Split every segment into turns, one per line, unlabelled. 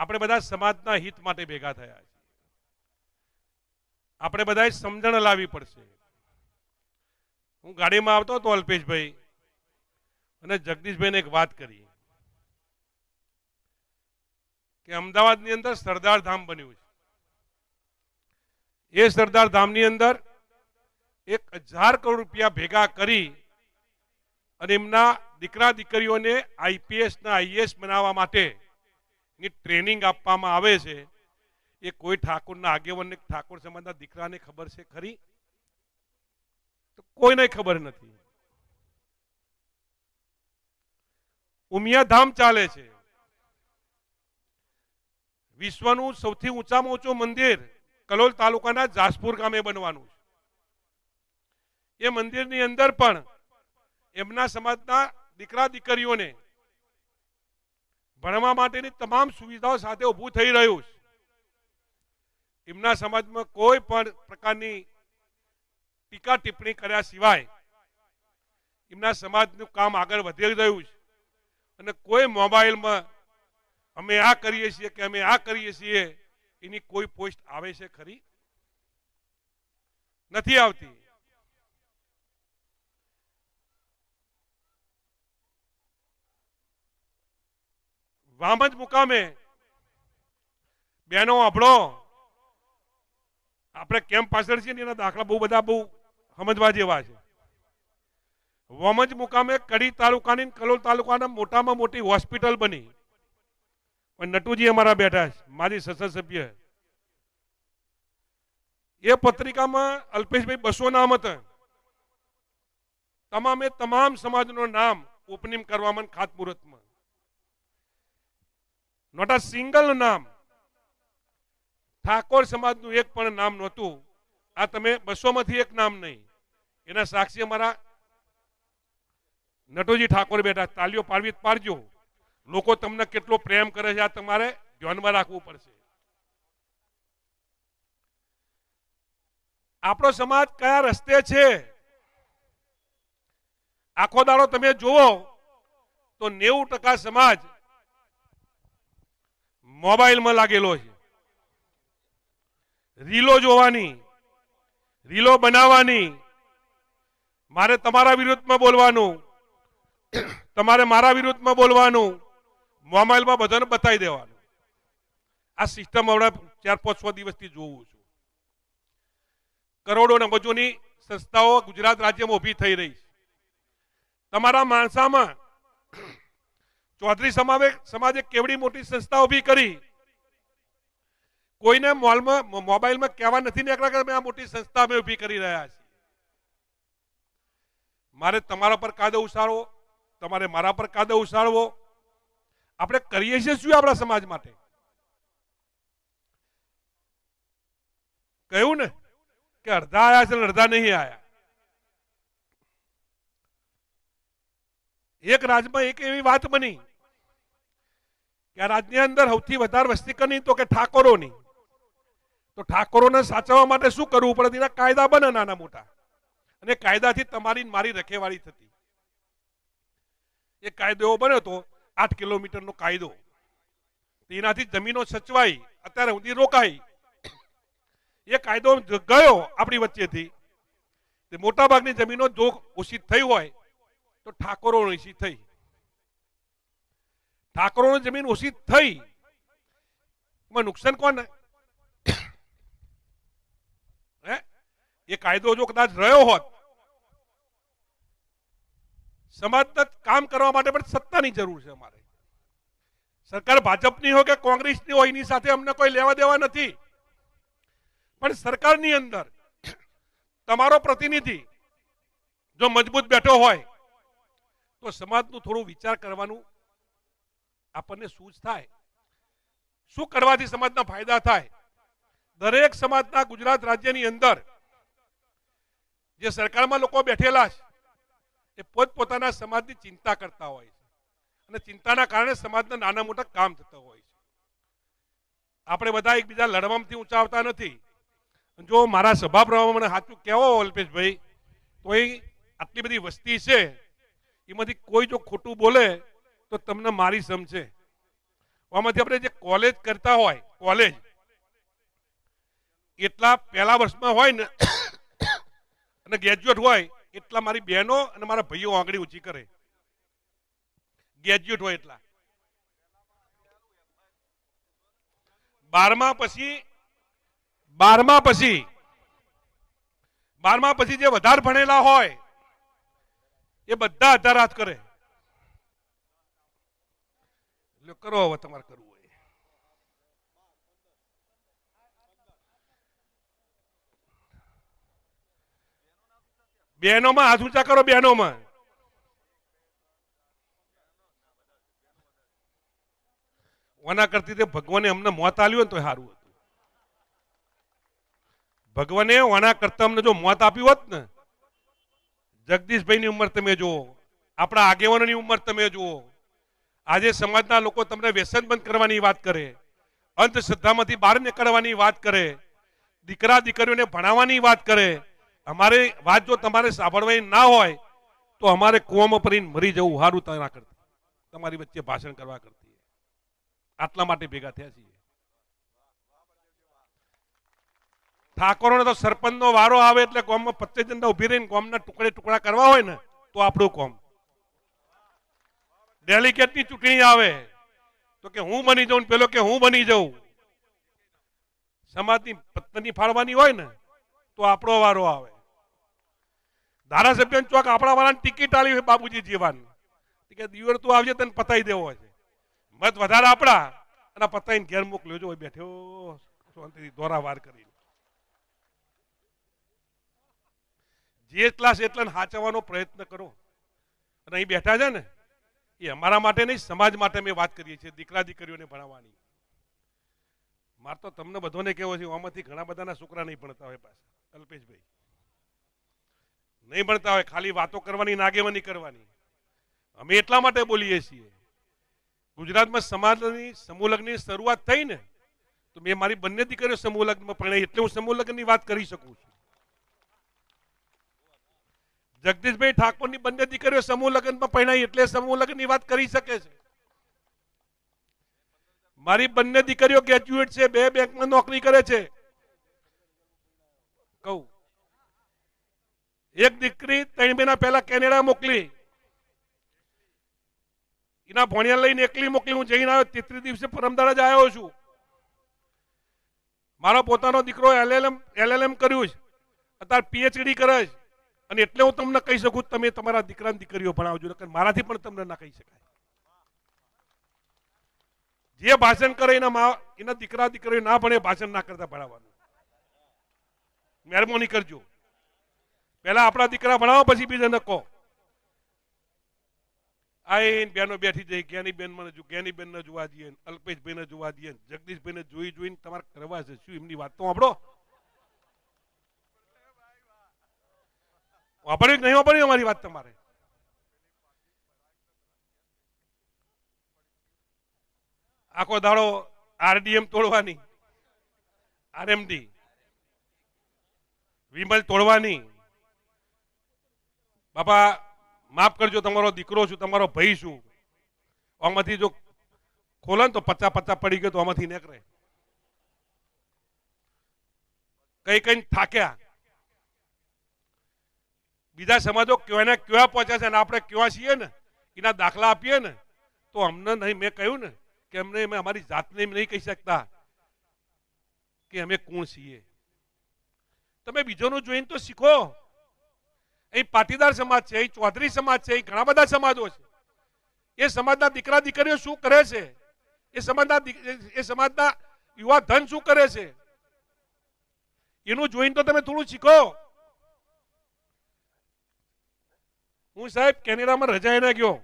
આપણે બધા સમાજના હિત માટે ભેગા થયા છે આપણે બધાએ સમજણ લાવવી પડશે. હું ગાડીમાં આવતો હતો અલ્પેશભાઈ, અને જગદીશભાઈને એક વાત કરી કે અમદાવાદની અંદર સરદાર ધામ બન્યું છે. એ સરદાર ધામની અંદર એક હજાર કરોડ રૂપિયા ભેગા કરી અને એમના દીકરા દીકરીઓને આઈપીએસ ના આઈએસ બનાવવા માટે ની ટ્રેનિંગ આપવામાં આવે છે, એ કોઈ ઠાકોરના આગેવાનને, ઠાકોર સમાજના દીકરાને ખબર છે ખરી? કોઈને ખબર નથી. ઉમિયા ધામ ચાલે છે. વિશ્વનું સૌથી ઊંચામાં ઊંચું મંદિર કલોલ તાલુકાના જાસપુર ગામે બનવાનું છે. એ મંદિરની અંદર પણ એમના સમાજના દીકરા દીકરીઓને ભણવા માટેની તમામ સુવિધાઓ સાથે ઊભું થઈ રહ્યું છે. એમના સમાજમાં કોઈ પણ પ્રકારની ટીકા ટિપ્પણી કર્યા સિવાય એમના સમાજનું કામ આગળ વધી રહ્યું છે. અને કોઈ મોબાઈલમાં અમે આ કરીએ છીએ કે અમે આ કરીએ છીએ, એની કોઈ પોસ્ટ આવે છે ખરી? નથી આવતી. વામજ મુકામે. બેનો, આપણો. આપણે કેમ્પ પાછળ છીએ એના દાખલા બહુ બધા બહુ સમજવા જેવા છે. વમજ મુકામે કડી તાલુકાની કલોલ તાલુકાના મોટામાં મોટી હોસ્પિટલ બની. પણ નટુજી અમારા બેઠા છે મારી સંસદ સભ્ય એ પત્રિકામાં અલ્પેશભાઈ બસો નામ હતા. તમામે તમામ સમાજનું નામ ઓપનિંગ કરવામાં ખાતમુહૂર્તમાં નોટ અ સિંગલ નામ. ઠાકોર સમાજનું એક પણ નામ નહોતું. આ તમે બસોમાંથી એક નામ નહીં. એના સાક્ષી અમારા નટોજી ઠાકોર બેઠા. તાલીઓ પાડવી પાડજો. લોકો તમને કેટલો પ્રેમ કરે છે આ તમારે ધ્યાનમાં રાખવું પડશે. આપણો સમાજ કયા રસ્તે છે? આખો દાડો તમે જુઓ તો નેવું ટકા સમાજ મોબાઈલમાં લાગેલો છે. રીલો જોવાની, રીલો બનાવવાની. મારે તમારા વિરુદ્ધમાં બોલવાનું, તમારે મારા વિરુદ્ધમાં બોલવાનું, મોબાઈલમાં બધાને બતાવી દેવાનું. આ સિસ્ટમ હમણાં ચાર પાંચ છ દિવસથી જોઉં છું. કરોડો નબજોની સંસ્થાઓ ગુજરાત રાજ્યમાં ઊભી થઈ રહી છે. તમારા માણસામાં ચૌધરી સમાવે સમાજે કેવડી મોટી સંસ્થા ઊભી કરી? કોઈને મોલમાં મોબાઈલમાં કહેવા નથી નીકળ્યા કે અમે આ મોટી સંસ્થા અમે ઊભી કરી રહ્યા છીએ. મારે તમારા પર કાદો ઉછાળવો, તમારે મારા પર કાદો ઉછાળવો. આપણે કરીએ છીએ શું આપણા સમાજ માટે? કહ્યું ને કે અડધા આયા છે અડધા નહીં આયા. એક રાજમાં એક એવી વાત બની. કે રાજ્યની અંદર સૌથી વધારે વસ્તી કરી તો કે ઠાકોરોની. તો ઠાકોરોને સાચવવા માટે શું કરવું પડે? તેના કાયદા બને નાના મોટા. અને કાયદાથી તમારી મારી રખેવાળી થતી. એ કાયદો એવો બન્યો તો આઠ કિલોમીટરનો કાયદો. તેનાથી જમીનો સચવાઈ, અત્યારે સુધી રોકાઈ. એ કાયદો ગયો આપણી વચ્ચેથી. મોટાભાગની જમીનો જો ઓછી થઈ હોય, તો ઠાકોરો ઓછી થઈ. ઠાકોરોની જમીન ઓછી થઈ. એમાં નુકસાન કોને હે? એ કાયદો જો કદાચ રહ્યો હોત, સમાજના કામ કરવા માટે પણ સત્તાની જરૂર છે અમારે. સરકાર ભાજપની હોય કે કોંગ્રેસની હોય, એની સાથે અમને કોઈ લેવા દેવા નથી. પણ સરકારની અંદર તમારો પ્રતિનિધિ જો મજબૂત બેઠો હોય, તો સમાજનું થોડું વિચાર કરવાનું આપણને સૂઝ થાય. શું કરવાથી સમાજના ફાયદા થાય? દરેક સમાજના ગુજરાત રાજ્યની અંદર જે સરકારમાં લોકો બેઠેલા છે, એ પોતપોતાના સમાજની ચિંતા કરતા હોય છે. અને ચિંતાના કારણે સમાજના નાના મોટા કામ થતા હોય છે. આપણે બધા એકબીજા લડવામાંથી ઉંચાવતા નથી. જો મારા સભા મને સાચું કહેવો અલ્પેશભાઈ, તો એ આટલી બધી વસ્તી છે, એમાંથી કોઈ જો ખોટું બોલે તો તમને મારી સમજે આમાંથી આપણે જે કોલેજ કરતા હોય કોલેજ એટલા પહેલા વર્ષમાં હોય ને, અને ગ્રેજ્યુએટ હોય, એટલા મારી બહેનો અને મારા ભાઈઓ આંગળી ઊંચી કરે. ગ્રેજ્યુએટ હોય એટલા. બારમા પછી બારમા પછી બારમા પછી જે વધારે ભણેલા હોય, એ બધા અઢાર હાથ કરે. લ્યો, કરો હવે તમારે કરવું હોય. બહેનોમાં હાથ ઊંચા કરો બહેનોમાં ઓના કરતી તે ભગવાને અમને મોત આલ્યું ને તો સારું હતું. ભગવાને ઓના કરતા અમને જો મોત આપ્યું હોત ને જગદીશભાઈની ઉંમર તમે જુઓ આપણા આગેવાનોની ઉંમર તમે જુઓ આજે સમાજના લોકો તમને વ્યસન બંધ કરવાની વાત કરે અંધશ્રદ્ધામાંથી બહાર નીકળવાની વાત કરે, દીકરા, દીકરીઓને ભણાવવાની વાત કરે. અમારે વાત જો તમારે સાંભળવાની ના હોય, તો અમારે કુવામાં પરીને મરી જવું સારું તેના કરતી. તમારી વચ્ચે ભાષણ કરવા કરતી. આટલા માટે ભેગા થયા છીએ. ઠાકોરોને તો સરપંચનો વારો આવે એટલે કોમમાં પચીસ જણા ઊભી રહીને કોમના ટુકડે ટુકડા કરવા હોય ને, તો આપણું કોમ. ડેલિકેટની ચૂંટણી આવે. તો કે હું બની જાઉં પેલો કે હું બની જાઉં. સમાજની પત્ની ફાળવાની હોય ને, તો આપણો વારો આવે. ધારાસભ્ય ચોક આપણા વાળાની ટિકિટ આલી હોય બાબુજી જીવાની કે દિવર તું આવજે તને પતાઈ દેવો છે. મત વધારે આપણા અને પતાવીને ઘેર મોકલ્યો. જો બેઠ્યો શાંતિથી દોરા વાર કરીને જેટલા છે સાચવવાનો પ્રયત્ન કરો. અને અહીં બેઠા છે ને એ અમારા માટે નહીં, સમાજ માટે અમે વાત કરીએ છીએ દીકરા દીકરીઓને ભણાવવાની. માર તો તમને બધોને કેવો છે, આમાંથી ઘણા બધાના છોકરા નહીં ભણતા હોય પાછા કલ્પેશભાઈ નહીં ભણતા હોય, ખાલી વાતો કરવાની, નાગેવાની કરવાની. અમે એટલા માટે બોલીએ છીએ. ગુજરાતમાં સમાજની સમૂહ લગ્નની શરૂઆત થઈ ને તો મેં મારી બંને દીકરીઓ સમૂહ લગ્નમાં એટલે હું સમૂહ લગ્નની વાત કરી શકું છું. જગદીશભાઈ ઠાકોરની બંને દીકરીઓ સમૂહ લગ્નમાં પહેણાઈ એટલે સમૂહ લગ્નની વાત કરી શકે છે. મારી બંને દીકરીઓ ગ્રેજ્યુએટ છે, બે બેંકમાં નોકરી કરે છે. કહું. એક દીકરી ત્રણ મહિના પહેલા કેનેડા મોકલી. એના ભણિયા લઈને એકલી મોકલી, હું જઈને આવ્યો તેત્રીસ દિવસે પરમદાડા જ આવ્યો છું. મારો પોતાનો દીકરો એલએલએમ એલએલએમ કર્યું છે. અત્યારે પીએચડી કરે છે. અને એટલે હું તમને કહી શકું તમે તમારા દીકરા દીકરીઓ ભણાવજો મારાથી પણ તમને ના કહી શકાય. જે ભાષણ કરે એના મા એના દીકરા દીકરીઓ ના ભણે ભાષણ ના કરતા ભણાવવાનું. મહેરબાની કરજો. પહેલા આપણા દીકરા ભણાવો, પછી બીજાને કહો આઈને બેનો બેઠી જઈ જ્ઞાની બેન મને જો જ્ઞાની બેન ને જોવા દઈએ અલ્પેશભાઈ ને જોવા દઈએ જગદીશભાઈ ને જોઈ જોઈને તમારે કરવા છે શું એમની વાત તો સાંભળો? વાપરી કે નહીં વાપરવી અમારી વાત તમારે? આખો દાડો આરડીએમ તોડવાની, આરએમડી, વિમલ તોડવાની. બાપા, માફ કરજો, તમારો દીકરો છું, તમારો ભાઈ છું. આમાંથી જો ખોલે તો પચા પચા પડી ગયો તો આમાંથી નીકળે. કઈ કઈ થાક્યા. બીજા સમાજો ક્યાંને ક્યાં પહોંચ્યા છે અને આપણે ક્યાં છીએ ને? એના દાખલા આપીએ ને? તો અમને નહીં, મેં કહ્યું ને કે અમને, અમે અમારી જાતને નહીં કહી શકતા કે અમે કોણ છીએ. તમે બીજોનું જોઈને તો શીખો. અહીં પાટીદાર સમાજ છે, અહીં ચૌધરી સમાજ છે, અહીં ઘણા બધા સમાજો છે. એ સમાજના દીકરા દીકરીઓ શું કરે છે? એ સમાજના એ સમાજના યુવા ધન શું કરે છે? એનું જોઈને તો તમે થોડું શીખો. હું સાહેબ કેનેડામાં રજા ના ગયો.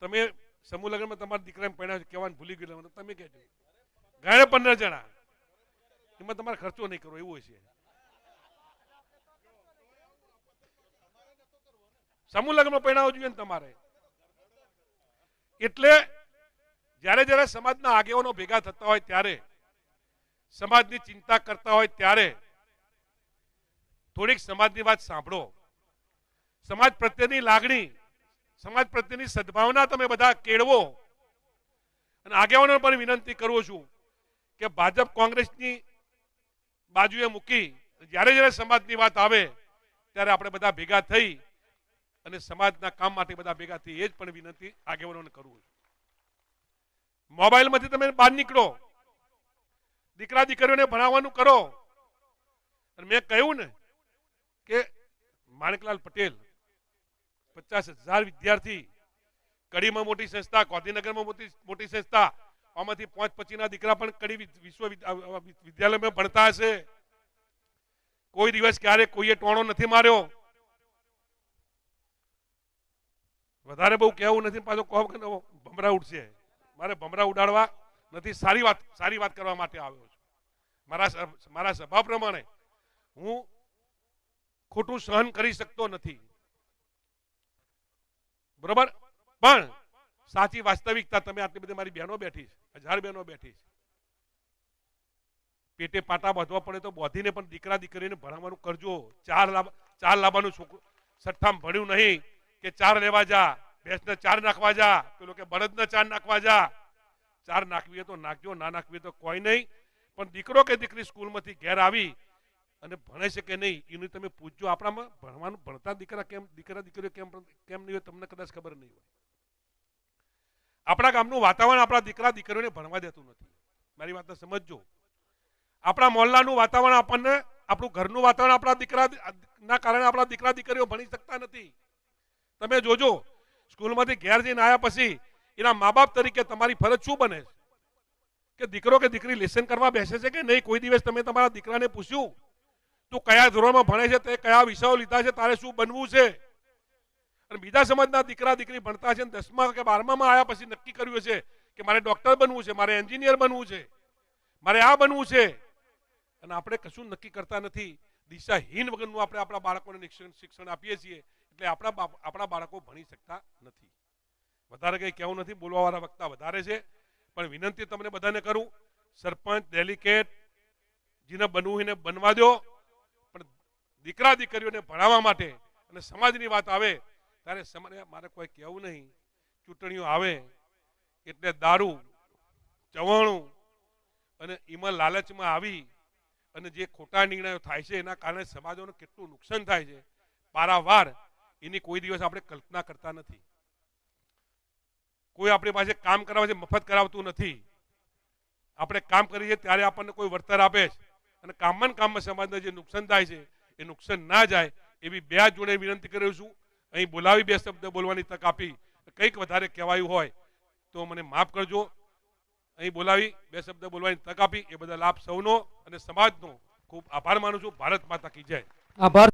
તમે સમૂહ લગ્નમાં તમારા દીકરાને પરણ્યા છે, કહેવાનું ભૂલી ગયેલા તમે કહેજો. ગાયને પંદર જણા. એમાં તમારે ખર્ચો નહીં કરવો, એવું છે. સમૂહ લગ્નમાં પરણાવવું જોઈએ ને તમારે. એટલે જ્યારે જ્યારે સમાજના આગેવાનો ભેગા થતા હોય ત્યારે, સમાજની ચિંતા કરતા હોય ત્યારે થોડીક સમાજની વાત સાંભળો. સમાજ પ્રત્યેની લાગણી, સમાજ પ્રત્યેની સદભાવના તમે બધા કેળવો. અને આગેવાનો પણ વિનંતી કરું છું કે ભાજપ કોંગ્રેસની બાજુએ મૂકી, જ્યારે જ્યારે સમાજની વાત આવે, ત્યારે આપણે બધા ભેગા થઈ અને સમાજના કામ માટે બધા ભેગા થઈ, એ જ પણ વિનંતી આગેવાનોને કરું છું. મોબાઈલમાંથી તમે બહાર નીકળો. દીકરા દીકરીઓને ભણાવવાનું કરો. અને મેં કહ્યું ને કે માણેકલાલ પટેલ પચાસ હજાર વિદ્યાર્થી કડીમાં મોટી સંસ્થા, ગાંધીનગરમાં મોટી મોટી સંસ્થા. આમાંથી પાંચ પછીના દીકરા પણ કડી વિશ્વ વિદ્યાલયમાં ભણતા હશે. કોઈ દિવસ ક્યારે કોઈએ ટોણો નથી માર્યો. વધારે બહુ કહેવું નથી, પાછો કહો કે ભમરા ઉડશે. મારે ભમરા ઉડાડવા નથી, સારી વાત સારી વાત કરવા માટે આવ્યો છું. મારા મારા સ્વભાવ પ્રમાણે હું ખોટું સહન કરી શકતો નથી. બરોબર? પણ સાચી વાસ્તવિકતા તમે આટલી બધી મારી બહેનો બેઠી છે, હજાર બહેનો બેઠી છે. પેટે પાટા બાંધવા પડે તો બોધીને પણ દીકરા દીકરીને ભણાવવાનું કરજો. ચાર લાભ ચાર લાવવાનું છોકરું સઠ્ઠામ ભણ્યું નહીં કે ચાર લેવા જા, ભેંસને ચાર નાખવા જા, પેલો કે બળદને ચાર નાખવા જા. ચાર નાખવી તો નાખજો, ના નાખવી તો કોઈ નહીં. પણ દીકરો કે દીકરી સ્કૂલમાંથી ઘેર આવી અને ભણે છે કે નહીં, એનું તમે પૂછજો. આપણામાં ભણવાનું, ભણતા દીકરા કેમ, દીકરા, દીકરીઓ કેમ કેમ નહીં હોય, તમને કદાચ ખબર નહીં હોય. આપણા ગામનું વાતાવરણ આપણા દીકરા, દીકરીઓને ભણવા દેતું નથી. મારી વાતને સમજજો. આપણા મોહલ્લાનું વાતાવરણ આપણને, આપણું ઘરનું વાતાવરણ આપણા દીકરા, ના કારણે આપણા દીકરા, દીકરીઓ ભણી શકતા નથી. તમે જોજો, સ્કૂલમાંથી ઘેર જઈને આવ્યા પછી એના મા બાપ તરીકે તમારી ફરજ શું બને? કે દીકરો કે દીકરી લેસન કરવા બેસે છે કે નહીં? કોઈ દિવસ તમે તમારા દીકરાને પૂછ્યું તું કયા ધોરણમાં ભણે છે, તે કયા વિષયો લીધા છે, તારે શું બનવું છે? અને બીજા સમાજના દીકરા, દીકરી ભણતા છે દસમા કે બારમામાં આવ્યા પછી નક્કી કર્યું છે કે મારે ડોક્ટર બનવું છે, મારે એન્જિનિયર બનવું છે, મારે આ બનવું છે. અને આપણે કશું નક્કી કરતા નથી. દિશાહીન વગરનું આપણે આપણા બાળકોને શિક્ષણ આપીએ છીએ, એટલે આપણા આપણા બાળકો ભણી શકતા નથી. વધારે કંઈ કહેવું નથી, બોલવાવાળા વક્તા વધારે છે. પણ વિનંતી તમને બધાને કરું, સરપંચ, ડેલિકેટ, જેને બનવું એને બનવા દો. દીકરા દીકરીઓને ભણાવવા માટે અને સમાજની વાત આવે, ત્યારે સમાજ મારે કોઈ કહેવું નહીં. ચૂંટણીઓ આવે, એટલે દારૂ, ચવાણું અને એમાં લાલચમાં આવી અને જે ખોટા નિર્ણયો થાય છે, એના કારણે સમાજોને કેટલું નુકસાન થાય છે. પારાવાર એની કોઈ દિવસ આપણે કલ્પના કરતા નથી. કોઈ આપણી પાસે કામ કરાવે છે, મફત કરાવતું નથી. આપણે કામ કરીએ ત્યારે આપણને કોઈ વળતર આપે છે. અને કામમાં કામમાં સમાજને જે નુકસાન થાય છે એ નુકસાન ના જાય એવી બે જોડે વિનંતી કરું છું. અહીં બોલાવી બે શબ્દ બોલવાની તક આપી. કંઈક વધારે કહેવાયું હોય તો મને માફ કરજો. અહીં બોલાવી બે શબ્દ બોલવાની તક આપી. એ બદલ આપ સૌનો અને સમાજનો ખૂબ આભાર માનું છું. ભારત માતા કી જય.
આભાર.